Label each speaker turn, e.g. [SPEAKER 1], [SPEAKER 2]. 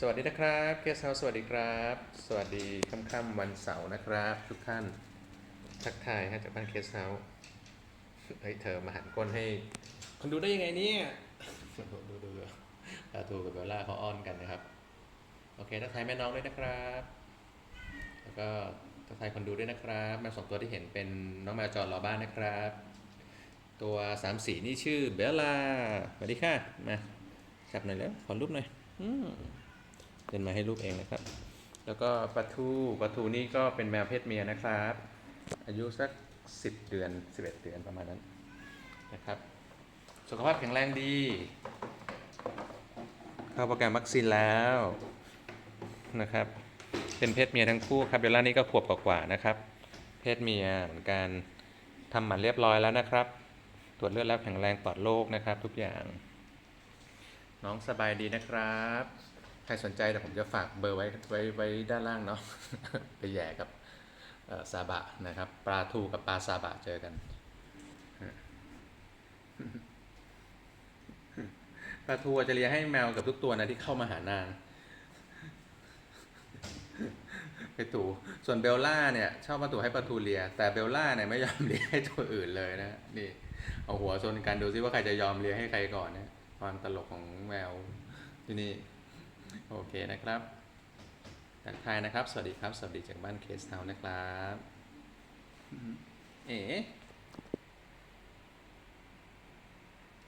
[SPEAKER 1] สวัสดีนะครับเคสเฮาสวัสดีครับ สวัสดีค่ำๆวันเสาร์นะครับ ทุกท่านทักทายฮะจากบ้านเคสเฮาเฮ้ยเธอมาหันก้นให้คนดูได้ยังไงเนี่ยดูดูดูตาทูกับเบลล่าเขาอ้อนกันนะครับ โอเคทักทายแม่น้องด้วยนะครับ แล้วก็ทักทายคนดูด้วยนะครับแมวสองตัวที่เห็นเป็นน้องแมวจรรอบ้านนะครับ ตัวสามสีนี่ชื่อเบลล่าสวัสดีค่ะมาจับหน่อยแล้วขอรูปหน่อย อืม เดินมาให้รูปเองนะครับ แล้วก็ปลาทูปลาทูนี่ก็เป็นแมวเพศเมียนะครับ อายุสัก 10 เดือน 11 เดือนประมาณนั้นนะครับ สุขภาพแข็งแรงดี เข้าโปรแกรมวัคซีนแล้วนะครับ เป็นเพศเมียทั้งคู่ครับเบลล่านี่ก็ขวบกว่าๆนะครับ เพศเมียเหมือนกันทำหมันเรียบร้อยแล้วนะครับ ตรวจเลือดแล้วแข็งแรงปลอดโรคนะครับ ทุกอย่าง น้องสบายดีนะครับ ใครสนใจแต่ผมจะฝากเบอร์ไว้ไว้ไว้ด้านล่างเนาะไปแย่กับซาบะนะครับปลาทูกับปลาซาบะเจอกันปลาทูจะเลียให้แมวกับทุกตัวนะที่เข้ามาหานางไปตูส่วนเบลล่าเนี่ยชอบมาตูให้ปลาทูเลีย แต่เบลล่าเนี่ยไม่ยอมเลียให้ตัวอื่นเลยนะนี่เอาหัวชนกันดูซิว่าใครจะยอมเลียให้ใครก่อนนะความตลกของแมวที่นี่ โอเคนะครับทักทายนะครับ สวัสดีครับ สวัสดีจากบ้านเคสเทานะครับ เอ๋